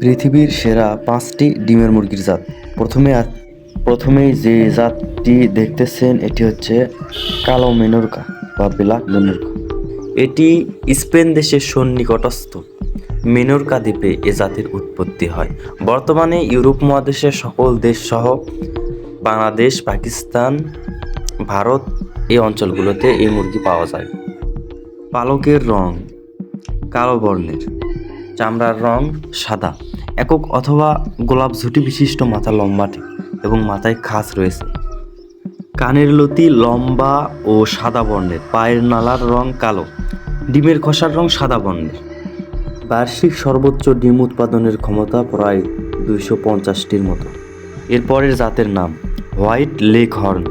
পৃথিবীর সেরা পাঁচটি ডিমের মুরগির জাত। প্রথমে প্রথমেই যে জাতটি দেখতেছেন, এটি হচ্ছে কালো মেনরকা বা ব্ল্যাক মেনুরকা। এটি স্পেন দেশের সন্নিকটস্থ। মেনরকা দ্বীপে এ জাতের উৎপত্তি হয়। বর্তমানে ইউরোপ মহাদেশের সকল দেশ সহ বাংলাদেশ, পাকিস্তান, ভারত এই অঞ্চলগুলোতে এই মুরগি পাওয়া যায়। পালকের রং কালো বর্ণের। চামড়ার রং সাদা। একক অথবা গোলাপ ঝুটি বিশিষ্ট মাথা লম্বাটে এবং মাথায় খাস রয়েছে। কানের লতি লম্বা ও সাদা বর্ণের। পায়ের নালার রং কালো। ডিমের খসার রং সাদা বর্ণের। বার্ষিক সর্বোচ্চ ডিম উৎপাদনের ক্ষমতা প্রায় দুইশো পঞ্চাশটির মতো। এরপরের জাতের নাম হোয়াইট লেক হর্ন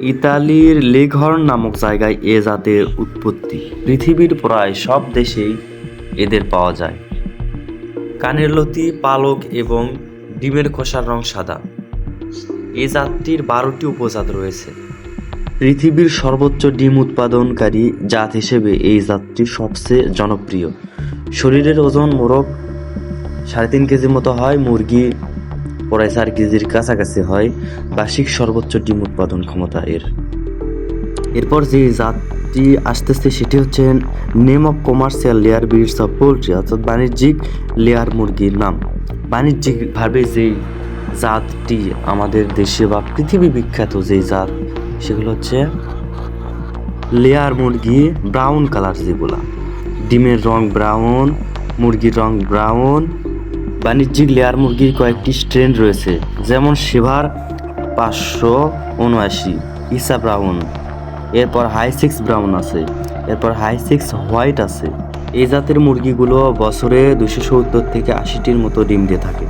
ইতালির লেক হর্ন নামক জায়গায় এ জাতের উৎপত্তি। পৃথিবীর প্রায় সব দেশেই এদের পাওয়া যায়। কানের লতি, পালক এবং ডিমের খোসার রং সাদা। এই জাতটির বারোটি উপজাত রয়েছে। পৃথিবীর সর্বোচ্চ ডিম উৎপাদনকারী জাত হিসেবে এই জাতটি সবচেয়ে জনপ্রিয়। শরীরের ওজন মোরগ সাড়ে তিন কেজির মতো হয়, মুরগি প্রায় চার কেজির কাছাকাছি হয়। বার্ষিক সর্বোচ্চ ডিম উৎপাদন ক্ষমতা এর। এরপর যে জাতটি আসতেছে সেটি হচ্ছে name of commercial layer breeds of poultry অর্থাৎ বাণিজ্যিক লেয়ার মুরগির নাম। বাণিজ্যিকভাবে যেই জাতটি আমাদের দেশে বা পৃথিবী বিখ্যাত যেই জাত, সেগুলো হচ্ছে লেয়ার মুরগি ব্রাউন কালার যেগুলা। ডিমের রং ব্রাউন মুরগির রং ব্রাউন বাণিজ্যিক লেয়ার মুরগির কয়েকটি স্ট্রেন রয়েছে, যেমন সেভার পাঁচশো উনআশি, ইসা ব্রাউন এরপর হাই সিক্স ব্রাউন আছে, এরপর হাই সিক্স হোয়াইট আছে। এই জাতের মুরগিগুলো বছরে দুশো সত্তর থেকে আশিটির মতো ডিম দিয়ে থাকে।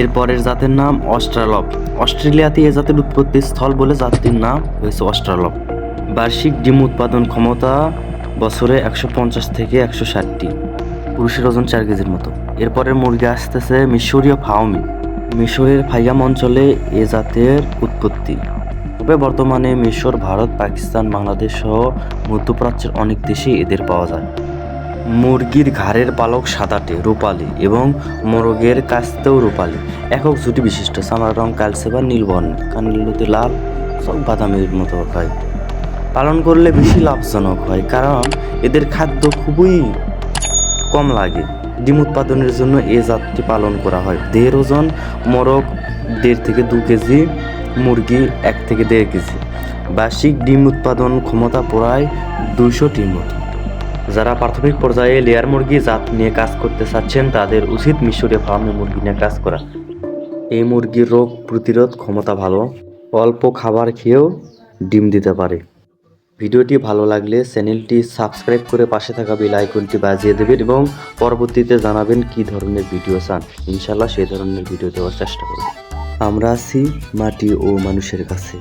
এরপরের জাতের নাম অস্ট্রালপ। অস্ট্রেলিয়াতে এ জাতের উৎপত্তি স্থল বলে জাতির নাম হয়েছে অস্ট্রালপ। বার্ষিক ডিম উৎপাদন ক্ষমতা বছরে একশো পঞ্চাশ থেকে একশো ষাটটি। পুরুষের ওজন চার কেজির মতো। এরপরের মুরগি আসতেছে মিশরীয় ফাউমি মিশরের ফাইয়াম অঞ্চলে এ জাতের উৎপত্তি। তবে বর্তমানে মিশর, ভারত, পাকিস্তান, বাংলাদেশ সহ মধ্যপ্রাচ্যের অনেক দেশেই এদের পাওয়া যায়। মুরগির ঘাড়ের পালক সাদাটে, রূপালি এবং মোরগের কাস্তেও রূপালি। একক জুটি বিশিষ্ট চামড়ার রং, কালসে বা নীলবর্ণ কানিলতি লাল সব বাদামির মতো হয়। পালন করলে বেশি লাভজনক হয় কারণ এদের খাদ্য খুবই কম লাগে। ডিম উৎপাদনের জন্য এ জাতটি পালন করা হয়। দেড় ওজন মোরগ দেড় থেকে দু কেজি মুরগি এক থেকে দেড় কেজি। বার্ষিক ডিম উৎপাদন ক্ষমতা প্রায় দুইশোটির মতো। যারা প্রাথমিক পর্যায়ে লেয়ার মুরগি জাত নিয়ে কাজ করতে চাচ্ছেন, তাদের উচিত মিশরে ফার্মে মুরগি নিয়ে কাজ করা। এই মুরগির রোগ প্রতিরোধ ক্ষমতা ভালো, অল্প খাবার খেয়েও ডিম দিতে পারে। ভিডিওটি ভালো লাগলে চ্যানেলটি সাবস্ক্রাইব করে পাশে থাকা বেল আইকনটি বাজিয়ে দেবেন এবং পরবর্তীতে জানাবেন কি ধরনের ভিডিও চান। ইনশাল্লাহ সেই ধরনের ভিডিও দেওয়ার চেষ্টা করব। আমরা আছি মাটি ও মানুষের কাছে।